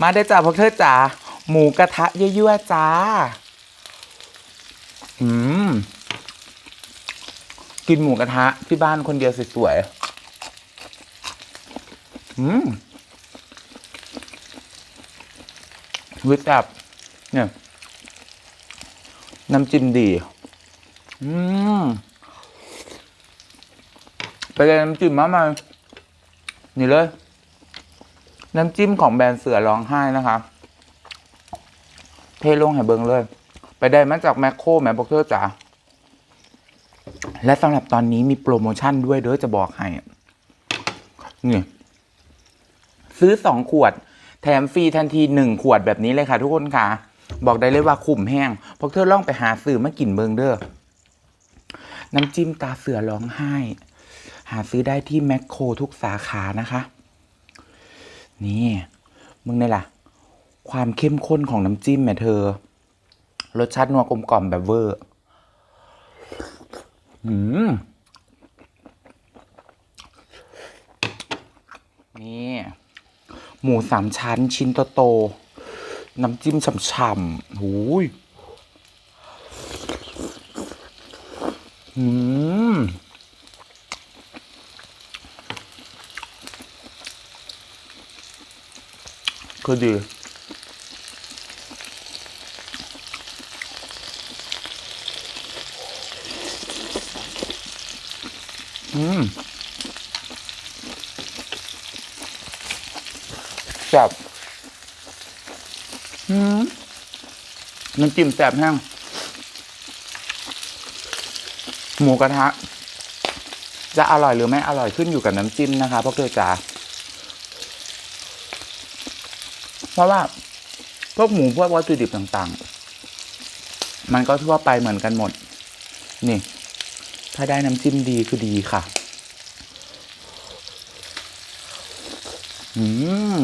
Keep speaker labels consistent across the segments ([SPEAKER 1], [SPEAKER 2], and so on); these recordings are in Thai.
[SPEAKER 1] มาได้จ้าพวกเธอจ๋าหมูกระทะยั่วๆจ้า อืม กินหมูกระทะที่บ้านคนเดียวสวยๆอืมวิตกับเนี่ย น้ำจิ้มดี อืม ไปเลยน้ำจิ้มมามานี่เลย น้ำจิ้มของแบรนด์เสือร้องไห้นะคะ เทลงให้เบิงเลย ไปได้มาจากแมคโครแมคโครจ๋าและสำหรับตอนนี้มีโปรโมชั่นด้วยเด้อจะบอกให้นี่ซื้อสองขวด แถมฟรีทันทีหนึ่งขวดแบบนี้เลยค่ะทุกคนค่ะ บอกได้เลยว่าคุ้มแห้งพวกเธอลองไปหาซื้อมากินเบิงเด้อน้ำจิ้มตาเสือร้องไห้ หาซื้อได้ที่แมคโครทุกสาขานะคะ นี่ มึงนี่ล่ะ ความเข้มข้นของน้ำจิ้มแม่เธอ รสชาตินัวกลมกล่อมแบบเวอร์อืมนี่ หมูสามชั้นชิ้นโตๆน้ำจิ้มฉ่ำๆหูย อืม ก็ดี อืมแซ่บอืมน้ำจิ้มแซ่บแห้งหมูกระทะ จะอร่อยหรือไม่อร่อยขึ้นอยู่กับน้ำจิ้มนะคะพวกเธอจ๋า เพราะว่าพวกหมูพวกวัตถุดิบต่างๆ มันก็ทั่วไปเหมือนกันหมด นี่ ถ้าได้น้ำจิ้มดีคือดีค่ะ อืม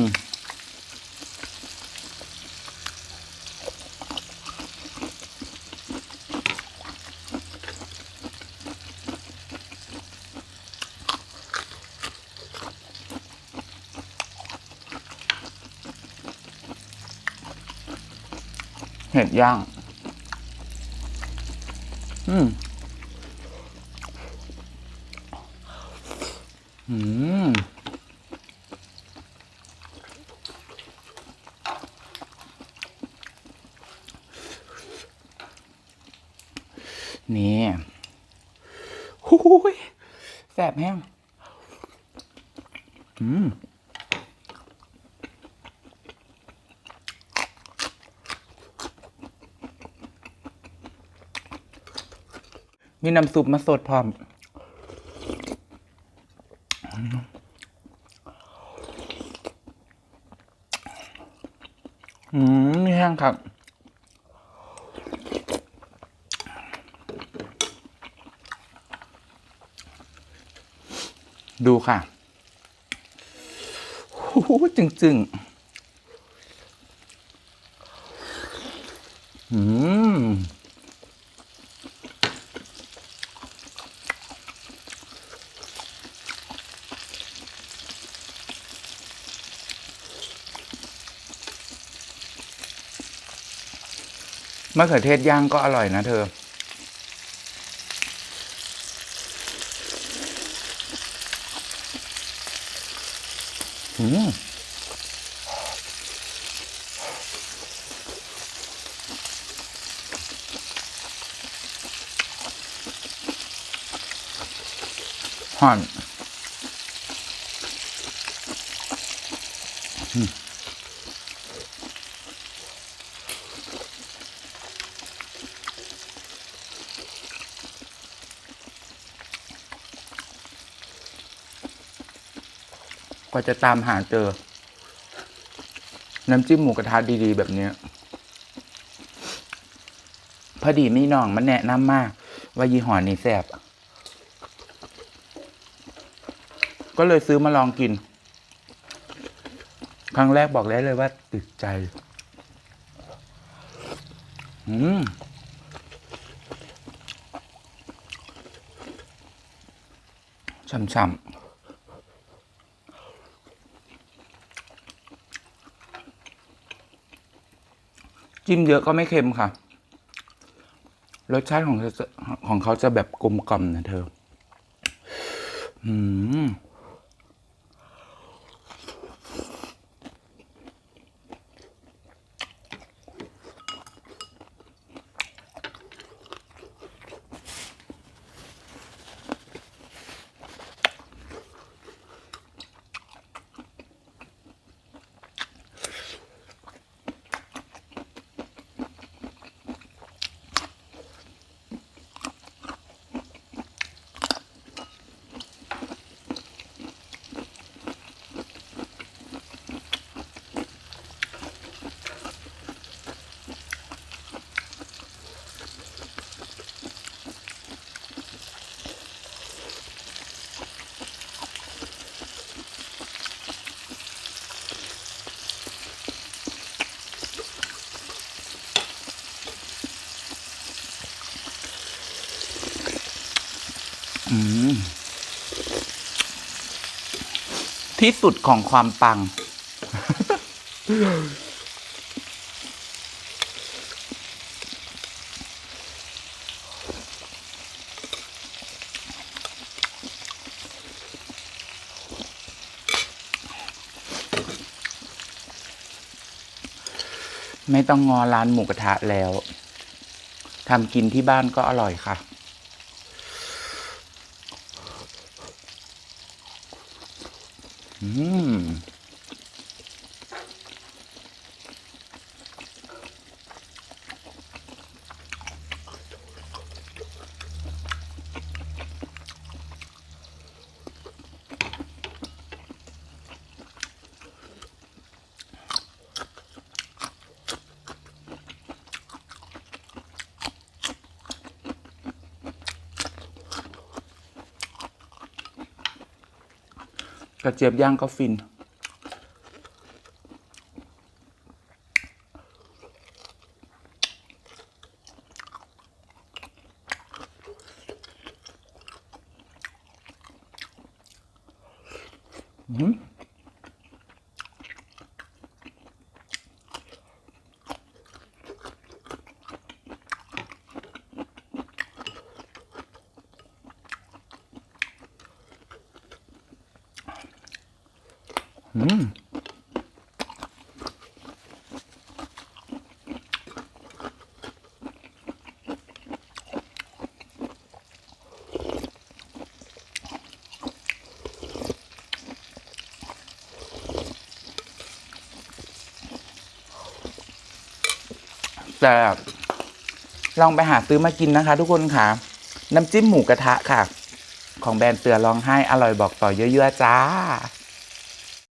[SPEAKER 1] เห็ดย่าง อืม อืม นี่หูยแสบแห้งอืม มีน้ำซุปมาสดพร้อม อืมแห้งครับดูค่ะโอ้โหจึงๆ มะเขือเทศย่างก็อร่อยนะเธอ อืมหอนอืม ว่าจะตามหาเจอ น้ำจิ้มหมูกระทะดีๆ แบบนี้พอดีไมีน้องมันแนะนำมาก ว่ายี่ห้อนี้แซ่บก็เลยซื้อมาลองกิน ครั้งแรกบอกได้เลยว่าติดใจ อืมช่ำๆ จิ้มเยอะก็ไม่เค็มค่ะ รสชาติของขาจะของเขาจะแบบกลมกล่อมนะเธอ อืม ที่สุดของความปัง ไม่ต้องงอร้านหมูกระทะแล้วทำกินที่บ้านก็อร่อยค่ะ อื กระเจี๊ยบย่างก็ฟิน อืม แต่ลองไปหาซื้อมากินนะคะ ทุกคนค่ะ น้ำจิ้มหมูกระทะค่ะ ของแบรนด์เสือร้องไห้อร่อยบอกต่อเยอะๆจ้า